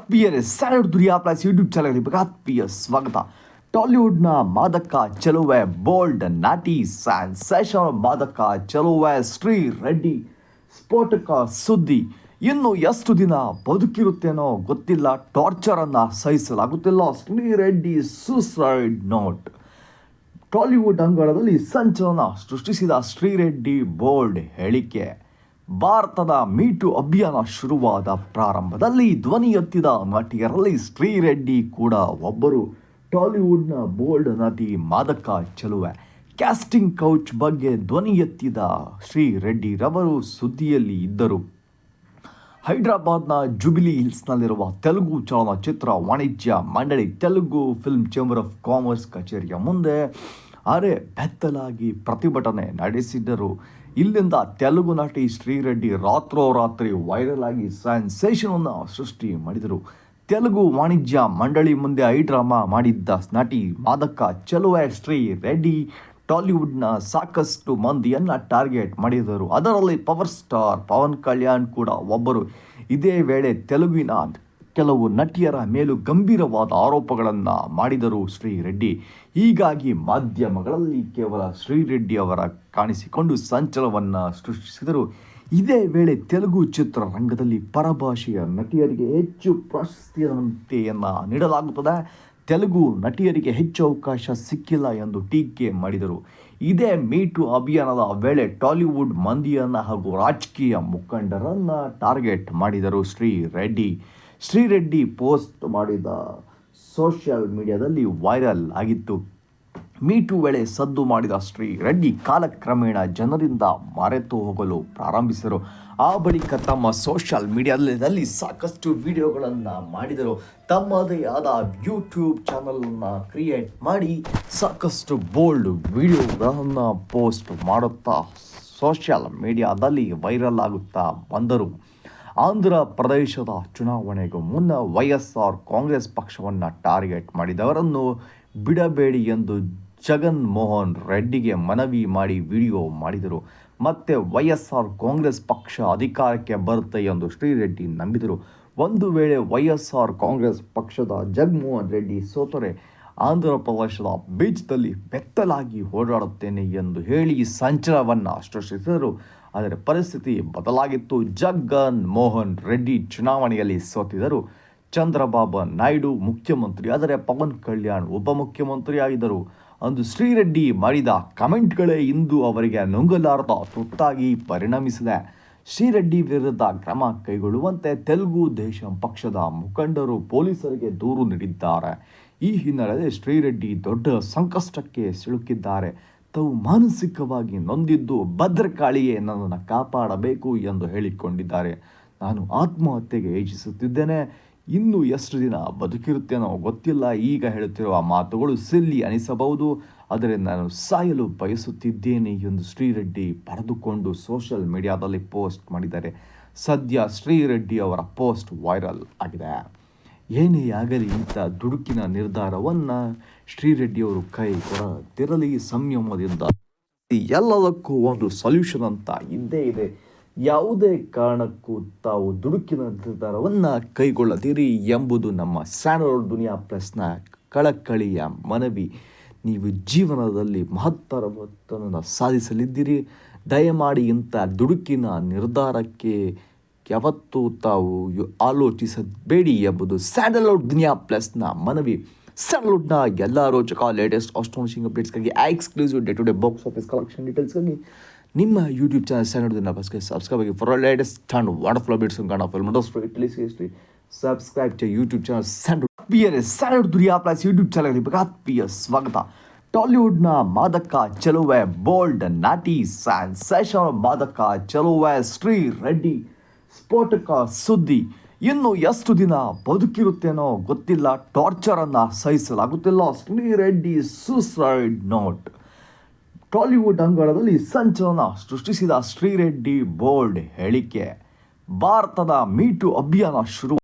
ಆತ್ಮೀಯರೇ ಸ್ಯಾಲಡ್ ದುರಿಯಾ ಪ್ಲಸ್ ಯೂಟ್ಯೂಬ್ ಚಾನಲ್ ಪಿ ಎಸ್ ಸ್ವಾಗತ. ಟಾಲಿವುಡ್ನ ಮಾದಕ ಚಲುವೆ, ಬೋಲ್ಡ್ ನಾಟಿ ಸ್ಯಾನ್ಸೇಷನ್ ಮಾದಕ ಚಲುವೆ ಶ್ರೀ ರೆಡ್ಡಿ ಸ್ಫೋಟಕ ಸುದ್ದಿ. ಇನ್ನು ಎಷ್ಟು ದಿನ ಬದುಕಿರುತ್ತೇನೋ ಗೊತ್ತಿಲ್ಲ ಟಾರ್ಚರನ್ನು ಸಹಿಸಲಾಗುತ್ತಿಲ್ಲ Sri Reddy suicide note. Tollywood ಅಂಗಳದಲ್ಲಿ ಸಂಚಲನ ಸೃಷ್ಟಿಸಿದ ಶ್ರೀರೆಡ್ಡಿ ಬೋಲ್ಡ್ ಹೇಳಿಕೆ. ಭಾರತದ ಮೀಟು ಅಭಿಯಾನ ಶುರುವಾದ ಪ್ರಾರಂಭದಲ್ಲಿ ಧ್ವನಿ ಎತ್ತಿದ ನಟಿಯರಲ್ಲಿ ಶ್ರೀರೆಡ್ಡಿ ಕೂಡ ಒಬ್ಬರು. ಟಾಲಿವುಡ್ನ ಬೋಲ್ಡ್ ನಟಿ ಮಾದಕ ಚೆಲುವೆ. ಕ್ಯಾಸ್ಟಿಂಗ್ ಕೌಚ್ ಬಗ್ಗೆ ಧ್ವನಿ ಎತ್ತಿದ ಶ್ರೀರೆಡ್ಡಿರವರು ಸುದ್ದಿಯಲ್ಲಿ ಇದ್ದರು. ಹೈದರಾಬಾದ್ನ ಜುಬಿಲಿ ಹಿಲ್ಸ್ನಲ್ಲಿರುವ ತೆಲುಗು ಚಲನಚಿತ್ರ ವಾಣಿಜ್ಯ ಮಂಡಳಿ Telugu film chamber of commerce ಕಚೇರಿಯ ಮುಂದೆ ಅರೆ ಬೆತ್ತಲಾಗಿ ಪ್ರತಿಭಟನೆ ನಡೆಸಿದ್ದರು. ಇಲ್ಲಿಂದ ತೆಲುಗು ನಟಿ ಶ್ರೀರೆಡ್ಡಿ ರಾತ್ರೋರಾತ್ರಿ ವೈರಲ್ ಆಗಿ ಸೆನ್ಸೇಷನನ್ನು ಸೃಷ್ಟಿ ಮಾಡಿದರು. ತೆಲುಗು ವಾಣಿಜ್ಯ ಮಂಡಳಿ ಮುಂದೆ ಐ ಡ್ರಾಮಾ ಮಾಡಿದ್ದ ನಟಿ ಮಾದಕ್ಕ, ಚೆಲುವೆ ಶ್ರೀ ರೆಡ್ಡಿ ಟಾಲಿವುಡ್ನ ಸಾಕಷ್ಟು ಮಂದಿಯನ್ನು ಟಾರ್ಗೆಟ್ ಮಾಡಿದರು. ಅದರಲ್ಲಿ ಪವರ್ ಸ್ಟಾರ್ ಪವನ್ ಕಲ್ಯಾಣ್ ಕೂಡ ಒಬ್ಬರು. ಇದೇ ವೇಳೆ ತೆಲುಗಿನ ಕೆಲವು ನಟಿಯರ ಮೇಲೂ ಗಂಭೀರವಾದ ಆರೋಪಗಳನ್ನು ಮಾಡಿದರು ಶ್ರೀರೆಡ್ಡಿ ಹೀಗಾಗಿ ಮಾಧ್ಯಮಗಳಲ್ಲಿ ಕೇವಲ ಶ್ರೀರೆಡ್ಡಿ ಅವರ ಕಾಣಿಸಿಕೊಂಡು ಸಂಚಲವನ್ನು ಸೃಷ್ಟಿಸಿದರು. ಇದೇ ವೇಳೆ ತೆಲುಗು ಚಿತ್ರರಂಗದಲ್ಲಿ ಪರಭಾಷೆಯ ನಟಿಯರಿಗೆ ಹೆಚ್ಚು ಪ್ರಶಸ್ತಿಯಂತೆಯನ್ನು ನೀಡಲಾಗುತ್ತದೆ. ತೆಲುಗು ನಟಿಯರಿಗೆ ಹೆಚ್ಚು ಅವಕಾಶ ಸಿಕ್ಕಿಲ್ಲ ಎಂದು ಟೀಕೆ ಮಾಡಿದರು. ಇದೇ ಮೀಟು ಅಭಿಯಾನದ ವೇಳೆ ಟಾಲಿವುಡ್ ಮಂದಿಯನ್ನು ಹಾಗೂ ರಾಜಕೀಯ ಮುಖಂಡರನ್ನು ಟಾರ್ಗೆಟ್ ಮಾಡಿದರು ಶ್ರೀ ರೆಡ್ಡಿ. ಶ್ರೀರೆಡ್ಡಿ ಪೋಸ್ಟ್ ಮಾಡಿದ ಸೋಷಿಯಲ್ ಮೀಡಿಯಾದಲ್ಲಿ ವೈರಲ್ ಆಗಿತ್ತು. ಮೀಟು ವೇಳೆ ಸದ್ದು ಮಾಡಿದ ಶ್ರೀ ರೆಡ್ಡಿ ಕಾಲಕ್ರಮೇಣ ಜನರಿಂದ ಮರೆತು ಹೋಗಲು ಪ್ರಾರಂಭಿಸಿದರು. ಆ ಬಳಿಕ ತಮ್ಮ ಸೋಷಿಯಲ್ ಮೀಡಿಯಾದಲ್ಲಿ ಸಾಕಷ್ಟು ವಿಡಿಯೋಗಳನ್ನು ಮಾಡಿದರು. ತಮ್ಮದೇ ಆದ ಯೂಟ್ಯೂಬ್ ಚಾನಲನ್ನು ಕ್ರಿಯೇಟ್ ಮಾಡಿ ಸಾಕಷ್ಟು ಬೋಲ್ಡ್ ವಿಡಿಯೋಗಳನ್ನು ಪೋಸ್ಟ್ ಮಾಡುತ್ತಾ ಸೋಷಿಯಲ್ ಮೀಡಿಯಾದಲ್ಲಿ ವೈರಲ್ ಆಗುತ್ತಾ ಬಂದರು. ಆಂಧ್ರ ಪ್ರದೇಶದ ಚುನಾವಣೆಗೂ ಮುನ್ನ ವೈಎಸ್ಆರ್ ಎಸ್ ಆರ್ ಕಾಂಗ್ರೆಸ್ ಪಕ್ಷವನ್ನು ಟಾರ್ಗೆಟ್ ಮಾಡಿದವರನ್ನು ಬಿಡಬೇಡಿ ಎಂದು ಜಗನ್ ಮೋಹನ್ ರೆಡ್ಡಿಗೆ ಮನವಿ ಮಾಡಿ ವಿಡಿಯೋ ಮಾಡಿದರು. ಮತ್ತೆ ವೈಎಸ್ಆರ್ ಎಸ್ ಆರ್ ಕಾಂಗ್ರೆಸ್ ಪಕ್ಷ ಅಧಿಕಾರಕ್ಕೆ ಬರುತ್ತೆ ಎಂದು ಶ್ರೀರೆಡ್ಡಿ ನಂಬಿದರು. ಒಂದು ವೇಳೆ ವೈಎಸ್ಆರ್ ಎಸ್ ಆರ್ ಕಾಂಗ್ರೆಸ್ ಪಕ್ಷದ ಜಗನ್ಮೋಹನ್ ರೆಡ್ಡಿ ಸೋತರೆ ಆಂಧ್ರ ಪ್ರದೇಶದ ಬೀಚ್ದಲ್ಲಿ ಬೆತ್ತಲಾಗಿ ಓಡಾಡುತ್ತೇನೆ ಎಂದು ಹೇಳಿ ಸಂಚಲನವನ್ನು ಸೃಷ್ಟಿಸಿದರು. ಆದರೆ ಪರಿಸ್ಥಿತಿ ಬದಲಾಗಿತ್ತು. ಜಗನ್ ಮೋಹನ್ ರೆಡ್ಡಿ ಚುನಾವಣೆಯಲ್ಲಿ ಸೋತಿದರು ಚಂದ್ರಬಾಬು ನಾಯ್ಡು ಮುಖ್ಯಮಂತ್ರಿ ಆದರೆ ಪವನ್ ಕಲ್ಯಾಣ್ ಉಪಮುಖ್ಯಮಂತ್ರಿ ಆಗಿದ್ದರು ಅಂದು ಶ್ರೀರೆಡ್ಡಿ ಮಾಡಿದ ಕಮೆಂಟ್ಗಳೇ ಇಂದು ಅವರಿಗೆ ನುಂಗಲಾರದ ತುತ್ತಾಗಿ ಪರಿಣಮಿಸಿದೆ. ಶ್ರೀರೆಡ್ಡಿ ವಿರುದ್ಧ ಕ್ರಮ ಕೈಗೊಳ್ಳುವಂತೆ ತೆಲುಗು ದೇಶಂ ಪಕ್ಷದ ಮುಖಂಡರು ಪೊಲೀಸರಿಗೆ ದೂರು ನೀಡಿದ್ದಾರೆ. ಈ ಹಿನ್ನೆಲೆಯಲ್ಲಿ ಶ್ರೀರೆಡ್ಡಿ ದೊಡ್ಡ ಸಂಕಷ್ಟಕ್ಕೆ ಸಿಲುಕಿದ್ದಾರೆ. ತಾವು ಮಾನಸಿಕವಾಗಿ ನೊಂದಿದ್ದು ಭದ್ರಕಾಳಿಯೇ ನನ್ನನ್ನು ಕಾಪಾಡಬೇಕು ಎಂದು ಹೇಳಿಕೊಂಡಿದ್ದಾರೆ. ನಾನು ಆತ್ಮಹತ್ಯೆಗೆ ಯೋಚಿಸುತ್ತಿದ್ದೇನೆ ಇನ್ನು ಎಷ್ಟು ದಿನ ಬದುಕಿರುತ್ತೇನೋ ಗೊತ್ತಿಲ್ಲ. ಈಗ ಹೇಳುತ್ತಿರುವ ಮಾತುಗಳು ಸಿಲ್ಲಿ ಅನಿಸಬಹುದು. ಆದರೆ ನಾನು ಸಾಯಲು ಬಯಸುತ್ತಿದ್ದೇನೆ ಎಂದು ಶ್ರೀರೆಡ್ಡಿ ಬರೆದುಕೊಂಡು ಸೋಷಿಯಲ್ ಮೀಡಿಯಾದಲ್ಲಿ ಪೋಸ್ಟ್ ಮಾಡಿದ್ದಾರೆ. ಸದ್ಯ ಶ್ರೀರೆಡ್ಡಿ ಅವರ ಪೋಸ್ಟ್ ವೈರಲ್ ಆಗಿದೆ. ಏನೇ ಆಗಲಿ ಇಂಥ ದುಡುಕಿನ ನಿರ್ಧಾರವನ್ನು ಶ್ರೀರೆಡ್ಡಿಯವರು ಕೈ ಕೊಡದಿರಲಿ ಸಂಯಮದಿಂದ ಎಲ್ಲದಕ್ಕೂ ಒಂದು ಸೊಲ್ಯೂಷನ್ ಅಂತ ಇದ್ದೇ ಇದೆ. ಯಾವುದೇ ಕಾರಣಕ್ಕೂ ತಾವು ದುಡುಕಿನ ನಿರ್ಧಾರವನ್ನು ಕೈಗೊಳ್ಳದಿರಿ ಎಂಬುದು ನಮ್ಮ ಸ್ಯಾನಲ್ ದುನಿಯಾ ಪ್ಲಸ್ನ ಕಳಕಳಿಯ ಮನವಿ. ನೀವು ಜೀವನದಲ್ಲಿ ಮಹತ್ತರವನ್ನು ಸಾಧಿಸಲಿದ್ದೀರಿ. ದಯಮಾಡಿ ಇಂಥ ದುಡುಕಿನ ನಿರ್ಧಾರಕ್ಕೆ ಯಾವತ್ತೂ ತಾವು ಆಲೋಚಿಸಬೇಡಿ ಎಂಬುದು ಸ್ಯಾಂಡಲ್ವುಡ್ ದುನಿಯಾ ಪ್ಲಸ್ನ ಮನವಿ. ಸ್ಯಾಂಡಲ್ವುಡ್ನ ಎಲ್ಲ ರೋಚಕ latest astonishing ಅಪ್ಡೇಟ್ಸ್ಗಾಗಿ exclusive day to day box office collection ಡೀಟೇಲ್ಸ್ಗಾಗಿ ನಿಮ್ಮ ಯೂಟ್ಯೂಬ್ ಚಾನಲ್ ದುನಿಯಾ ಪ್ಲಸ್ಗೆ ಸಬ್ಸ್ಕ್ರೈಬ್ ಆಗಿ for latest and wonderful bits ಕಾಣ ಫಿಲ್ ಮಂಡೋಸ್ ಇಟಲಿ history subscribe to YouTube channel Sandalwood A ಸ್ಯಾಂಡ್ ದುರಿಯಾ ಪ್ಲಸ್ ಯೂಟ್ಯೂಬ್ ಚಾನಲ್ ನಿಮಗೆ ಆತ್ಮೀಯ ಸ್ವಾಗತ. ಟಾಲಿವುಡ್ನ ಮಾದಕ ಚಲುವೆ ಬೋಲ್ಡ್ ನಾಟಿ ಸ್ಯಾನ್ಸೇಷನ್ ಮಾದಕ ಚಲುವೆ ಶ್ರೀ ರೆಡ್ಡಿ, ಸ್ಫೋಟಕ, ಸುದ್ದಿ, ಇನ್ನು ಎಷ್ಟು ದಿನ ಬದುಕಿರುತ್ತೇನೋ ಗೊತ್ತಿಲ್ಲ ಟಾರ್ಚರನ್ನು ಸಹಿಸಲಾಗುತ್ತಿಲ್ಲ. Sri Reddy suicide note Tollywood ಅಂಗಳದಲ್ಲಿ ಸಂಚಲನ ಸೃಷ್ಟಿಸಿದ ಶ್ರೀರೆಡ್ಡಿ ಬೋಲ್ಡ್ ಹೇಳಿಕೆ ಭಾರತದ ಮೀಟು ಅಭಿಯಾನ ಶುರು